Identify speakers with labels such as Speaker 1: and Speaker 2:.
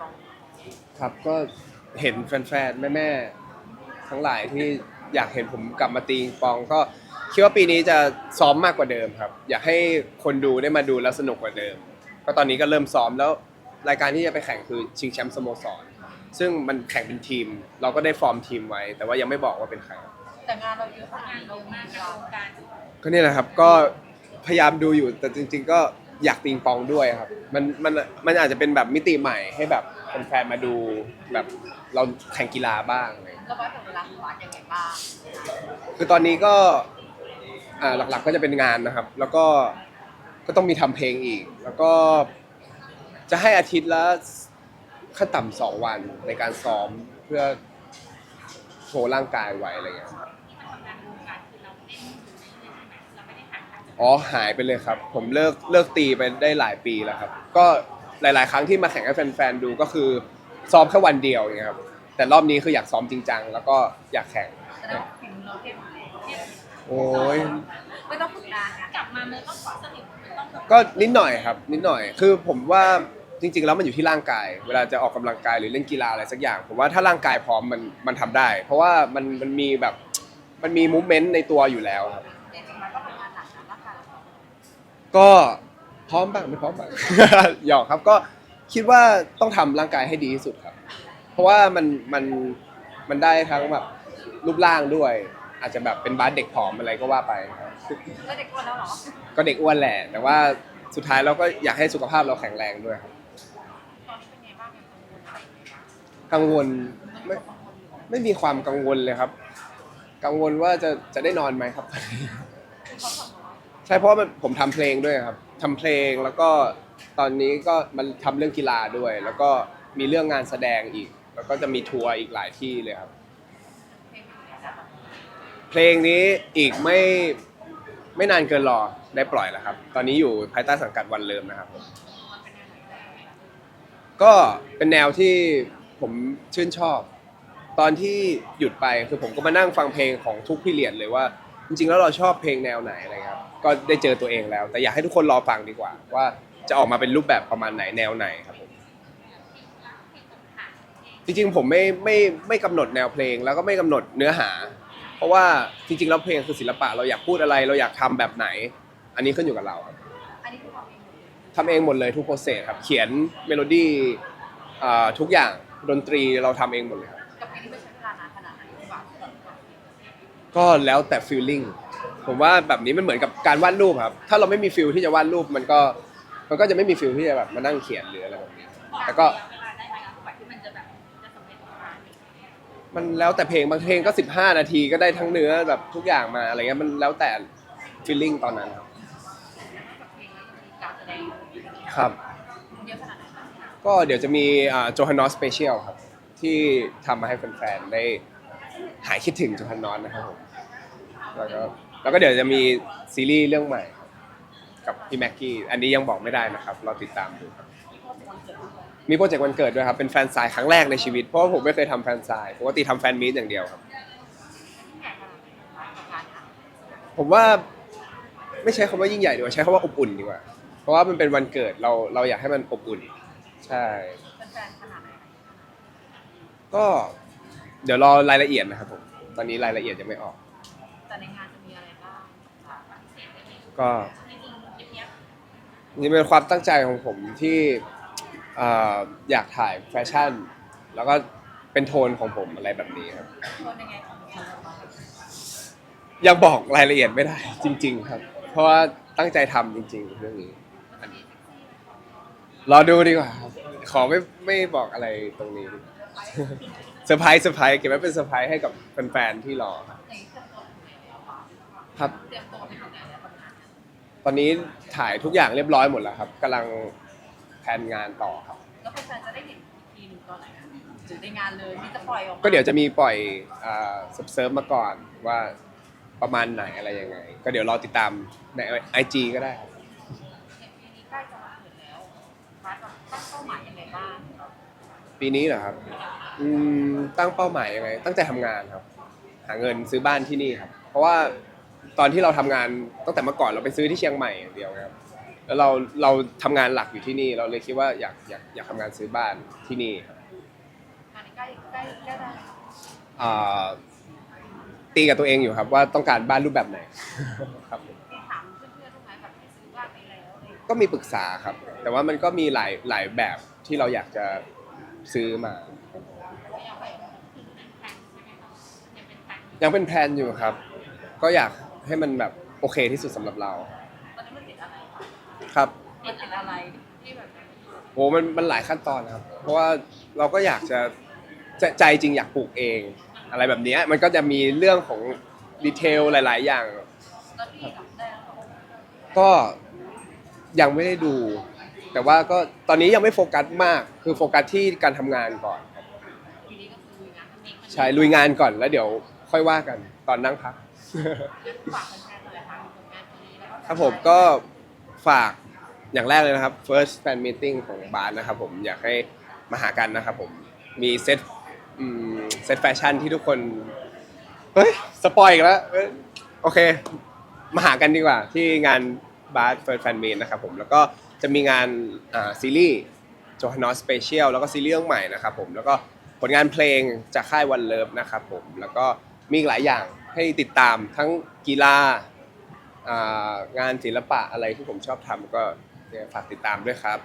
Speaker 1: ตรง
Speaker 2: ครับก็เห็นแฟนๆแม่ๆทั้งหลายที่อยากเห็นผมกลับมาตีปิงปองก็คิดว่าปีนี้จะซ้อมมากกว่าเดิมครับ อยากให้คนดูได้มาดูแล้วสนุกกว่าเดิม ก็ตอนนี้ก็เริ่มซ้อมแล้วรายการที่จะไปแข่งคือชิงแชมป์สโมสร ซึ่งมันแข่งเป็นทีม เราก็ได้ฟอร์มทีมไว้ แต่ว่ายังไม่บอกว่าเป็นใคร
Speaker 1: แต่งานเราเยอะขนาดนี้เรามากเราการ
Speaker 2: ก็เนี่ยแหละครับ ก็พยายามดูอยู่แต่จริง ๆ ก็ อยากปิงปองด้วยครับ มันมันมันอาจจะเป็นแบบมิติใหม่ให้แบบแฟนๆมาดูแบบเราแข่งกีฬาบ้างอะไรอย่างเงี้ย
Speaker 1: แล้ววัดเวลาของวัดยังไงบ้าง
Speaker 2: คือตอนนี้ก็อ่าหลักๆก็จะเป็นงานนะครับ แล้วก็ก็ต้องมีทำเพลงอีก แล้วก็จะให้อาทิตย์ละขั้นต่ำสองวันในการซ้อมเพื่อโชว์ร่างกายไว้อะไรอย่างเงี้ยครับ อ๋อหายไปเลยครับ ผมเลิกเลิกตีไปได้หลายปีแล้วครับ ก็หลาย ๆ ครั้งที่มาแข่งให้แฟนๆดูก็คือซ้อมแค่วันเดียวอย่างเงี้ยครับแต่รอบนี้คืออยากซ้อมจริงจังแล้วก็อยากแข่ง
Speaker 1: แสดงว่าฝีมือเราเทียบเทียบ
Speaker 2: โอ้ย
Speaker 1: ไม่ต้องฝึกนานนะ
Speaker 3: กลับมามันต้องสนิทมันต้องแบบ
Speaker 2: ก็นิดหน่อยครับ นิดหน่อย คือผมว่าจริง ๆ แล้วมันอยู่ที่ร่างกาย เวลาจะออกกำลังกายหรือเล่นกีฬาอะไรสักอย่าง ผมว่าถ้าร่างกายพร้อมมันมันทำได้ เพราะว่ามันมันมีแบบมันมีมูฟเมนต์ในตัวอยู่แล้วครับ
Speaker 1: ก็
Speaker 2: พร้อมบ้างไม่พร้อมบ้าง หยอกครับก็คิดว่าต้องทำร่างกายให้ดีที่สุดครับ เพราะว่ามันมันมันได้ทั้งแบบรูปร่างด้วย อาจจะแบบเป็นบาสเด็กผอมอะไรก็ว่าไปครับ
Speaker 1: แล้วเด็กอ้วนแล้วเหรอ
Speaker 2: ก็เด็กอ้วนแหละ แต่ว่าสุดท้ายเราก็อยากให้สุขภาพเราแข็งแรงด้วยครับ
Speaker 1: ตอนนี้เป็นไงบ้างยังกังวลอะไรอยู่ไหม
Speaker 2: กังวลไม่ไม่มีความกังวลเลยครับ กังวลว่าจะจะได้นอนไหมครับ ใช่เพราะว่ามันผมทำเพลงด้วยครับทำเพลงแล้วก็ตอนนี้ก็มันทำเรื่องกีฬาด้วย แล้วก็มีเรื่องงานแสดงอีก แล้วก็จะมีทัวร์อีกหลายที่เลยครับ
Speaker 1: เพลงนี้
Speaker 2: อีกไม่ไม่นานเกินรอได้ปล่อยแล้วครับ ตอนนี้อยู่ภายใต้สังกัดวันเลิมนะครับผมก็เป็นแนวที่ผมชื่นชอบ ตอนที่หยุดไปคือผมก็มานั่งฟังเพลงของทุกพี่เลียนเลยว่า จริงๆแล้วเราชอบเพลงแนวไหนอะไรครับก็ได้เจอตัวเองแล้ว แต่อยากให้ทุกคนรอฟังดีกว่า ว่าจะออกมาเป็นรูปแบบประมาณไหนแนวไหนครับผมจริงๆผมไม่ไม่ไม่กำหนดแนวเพลงแล้วก็ไม่กำหนดเนื้อหา เพราะว่าจริงๆแล้วเพลงคือศิลปะเราอยากพูดอะไร เราอยากทำแบบไหน อันนี้ขึ้นอยู่กับเราครับ
Speaker 1: อันนี้คือความเอง
Speaker 2: ทำเองหมดเลยทุกโปรเซสครับ เขียนเมโลดี้อ่าทุกอย่างดนตรีเราทำเองหมดเลยครับ
Speaker 1: ก็
Speaker 2: แล้วแต่ฟีลลิ่งผมว่าแบบนี้มันเหมือนกับการวาดรูปครับ ถ้าเราไม่มีฟิลที่จะวาดรูปมันก็มันก็จะไม่มีฟิลที่จะแบบมานั่งเขียนหรืออะไรแบบนี้แต่ก็
Speaker 3: เวลาได้ไหมคะกว่าที่มันจะแบบจะสำเร็จออกมา
Speaker 2: มันแล้วแต่เพลงบางเพลงก็ 15 นาทีก็ได้ทั้งเนื้อแบบทุกอย่างมาอะไรเงี้ยมันแล้วแต่ฟีลลิ่งตอนนั้นครับครับ ก็เดี๋ยวจะมีโจฮันนอสสเปเชียลครับ ที่ทำมาให้แฟนๆได้หายคิดถึงโจฮันนอสนะครับผม แล้วก็แล้วก็เดี๋ยวจะมีซีรีส์เรื่องใหม่ครับกับพี่แม็กกี้ อันนี้ยังบอกไม่ได้นะครับ เราติดตามดูครับ มีโปรเจกต์วันเกิดด้วยครับ เป็นแฟนซายครั้งแรกในชีวิต เพราะว่าผมไม่เคยทำแฟนซายปกติทำแฟนมีตอย่างเดียวครับ ผมว่าไม่ใช้คำว่ายิ่งใหญ่ดีกว่าใช้คำว่าอบอุ่นดีกว่า เพราะว่ามันเป็นวันเกิดเราเราอยากให้มันอบอุ่น ใช่
Speaker 1: เป็นแฟนขนาดไหน
Speaker 2: ก็เดี๋ยวรอรายละเอียดนะครับผม ตอนนี้รายละเอียดยังไม่ออก
Speaker 1: ในงานจะมีอะไรบ้าง
Speaker 2: ก็
Speaker 3: จริงๆเงียบ
Speaker 2: นี่เป็นความตั้งใจของผมที่เอ่ออยากถ่ายแฟชั่น แล้วก็เป็นโทนของผมอะไรแบบนี้ครับ
Speaker 1: โทนยังไงของคุณบ้าง
Speaker 2: ยังบอกรายละเอียดไม่ได้ จริง ๆ ครับ เพราะว่าตั้งใจทำจริง ๆ เรื่องนี้รอดูดีกว่าครับขอไม่ไม่บอกอะไรตรงนี้ดีกว่าเซอร์ไพรส์เซอร์ไพรส์เก็บไว้เป็นเซอร์ไพรส์ให้กับแฟนๆที่รอครับ
Speaker 1: อย่างนี้เต ค
Speaker 2: รับ
Speaker 1: เตรียมตัวไปถึงไหนแล้วทำงาน
Speaker 2: ตอนนี้ถ่ายทุกอย่างเรียบร้อยหมดแล้วครับกำลังแผนงานต่อครับ
Speaker 1: แล้วแฟนๆจะได้เห็นอีกทีหนึ่งตอนไหนคะหรือในงานเลยมีจะปล่อยออกมา
Speaker 2: ก็เดี๋ยวจะมีปล่อยอ่าเซิร์ฟๆมาก่อนว่าประมาณไหนอะไรยังไง ก็เดี๋ยวรอติดตามใน IG ก็ได้ครับ
Speaker 1: อย่างปีนี้ใกล้จะมาถึงแล้วฟ้าจะตั้งเป้าหมายยังไงบ้าง
Speaker 2: ปีนี้เหรอครับ อืมตั้งเป้าหมายยังไง ตั้งใจทำงานครับ หาเงินซื้อบ้านที่นี่ครับ เพราะว่า ตอนที่เราทำงานตั้งแต่เมื่อก่อนเราไปซื้อที่เชียงใหม่อย่างเดียวครับแล้วเราเราทำงานหลักอยู่ที่นี่ เราเลยคิดว่าอยากอยากอยากทำงานซื้อบ้านที่นี่ครับ
Speaker 1: งานนี้ใกล้ใกล้ใกล้ได้
Speaker 2: อ่าตีกับตัวเองอยู่ครับว่าต้องการบ้านรูปแบบไหน ครับ
Speaker 1: ที่ถามเพื่อนๆทุกไหมแบบที่ซื้อบ้านไปแล้วอะไรอย่างเงี้ย
Speaker 2: ก็มีปรึกษาครับ แต่ว่ามันก็มีหลายหลายแบบที่เราอยากจะซื้อมา
Speaker 1: ไม่อยากไป
Speaker 3: ยังเป็นแฟนใช่ไหมคะยังเป็นแฟน
Speaker 2: ยังเป็นแพลนอยู่ครับ ก็อยาก ให้มันแบบโอเคที่สุดสำหรับเรา
Speaker 1: ตอนนี้มันติดอะไรคะ
Speaker 2: ครับ
Speaker 1: มันติดอะไรที่แบบ
Speaker 2: โอ้มันมันหลายขั้นตอนครับ เพราะว่าเราก็อยากจะใจใจจริงอยากปลูกเอง อะไรแบบเนี้ยมันก็จะมีเรื่องของดีเทลหลาย ๆ อย่าง
Speaker 1: แล้วพี่หลับได้แล้วเหรอ
Speaker 2: ก็ยังไม่ได้ดู แต่ว่าก็ตอนนี้ยังไม่โฟกัสมาก คือโฟกัสที่การทำงานก่อนครับ
Speaker 1: ทีนี้ก็คืองานทำเอง
Speaker 2: ใช่ลุยงานก่อนแล้วเดี๋ยวค่อยว่ากันตอนนั่งพัก
Speaker 1: ฝากแฟนๆเลยค่ะผลงานนี้แล้วก็
Speaker 2: ครับผมก็ฝากอย่างแรกเลยนะครับ first fan meeting ของบาร์นะครับผมอยากให้มาหากันนะครับผมมีเซตอืมเซตแฟชั่นที่ทุกคน เฮ้ย สปอยอีกแล้วเอ้ยโอเค มาหากันดีกว่า ที่งานบาร์ first fan meet นะครับผมแล้วก็จะมีงานอ่าซีรีส์ j o h a n n o s Special แล้วก็ซีรีส์เรื่องใหม่นะครับผมแล้วก็ผลงานเพลงจากค่ายวันเลิฟนะครับผมแล้วก็มีอีกหลายอย่าง ให้ติดตามทั้งกีฬางานศิลปะอะไรที่ผมชอบทำก็ฝากติดตามด้วยครับ